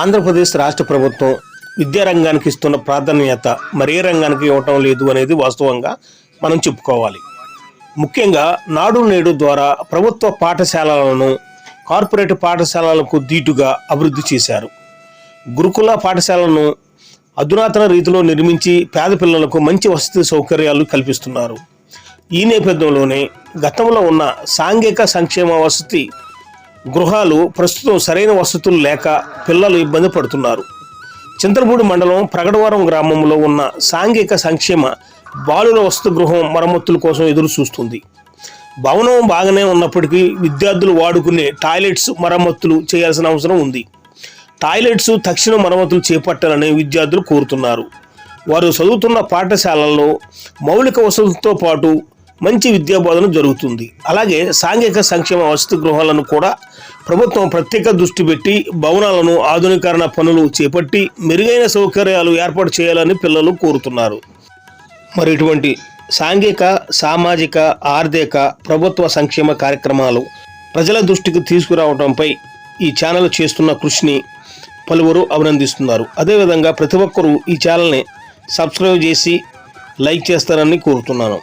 ఆంధ్రప్రదేశ్ రాష్ట్ర ప్రభుత్వం విద్యారంగానికి ఇస్తున్న ప్రాధాన్యత మరే రంగానికి ఇవ్వటం లేదు అనేది వాస్తవంగా మనం చెప్పుకోవాలి. ముఖ్యంగా నాడు నేడు ద్వారా ప్రభుత్వ పాఠశాలలను కార్పొరేట్ పాఠశాలలకు దీటుగా అభివృద్ధి చేశారు. గురుకుల పాఠశాలను అధునాతన రీతిలో నిర్మించి పేద పిల్లలకు మంచి వసతి సౌకర్యాలు కల్పిస్తున్నారు. ఈ నేపథ్యంలోనే గతంలో ఉన్న సాంఘిక సంక్షేమ వసతి గృహాలు ప్రస్తుతం సరైన వసతులు లేక పిల్లలు ఇబ్బంది పడుతున్నారు. చింతలపూడి మండలం ప్రగడవరం గ్రామంలో ఉన్న సాంఘిక సంక్షేమ బాలుల వసతి గృహం మరమ్మతుల కోసం ఎదురు చూస్తుంది. భవనం బాగానే ఉన్నప్పటికీ విద్యార్థులు వాడుకునే టాయిలెట్స్ మరమ్మతులు చేయాల్సిన అవసరం ఉంది. టాయిలెట్స్ తక్షణ మరమ్మతులు చేపట్టాలని విద్యార్థులు కోరుతున్నారు. వారు చదువుతున్న పాఠశాలల్లో మౌలిక వసతులతో పాటు మంచి విద్యాబోధన జరుగుతుంది. అలాగే సాంఘిక సంక్షేమ వసతి గృహాలను కూడా ప్రభుత్వం ప్రత్యేక దృష్టి పెట్టి భవనాలను ఆధునీకరణ పనులు చేపట్టి మెరుగైన సౌకర్యాలు ఏర్పాటు చేయాలని పిల్లలు కోరుతున్నారు. మరి ఇటువంటి సాంఘిక సామాజిక ఆర్థిక ప్రభుత్వ సంక్షేమ కార్యక్రమాలు ప్రజల దృష్టికి తీసుకురావడంపై ఈ ఛానల్ చేస్తున్న కృషిని పలువురు అభినందిస్తున్నారు. అదేవిధంగా ప్రతి ఒక్కరూ ఈ ఛానల్ని సబ్స్క్రైబ్ చేసి లైక్ చేస్తారని కోరుతున్నాను.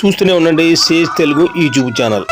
చూస్తూనే ఉండండి సేజ్ తెలుగు యూట్యూబ్ ఛానల్.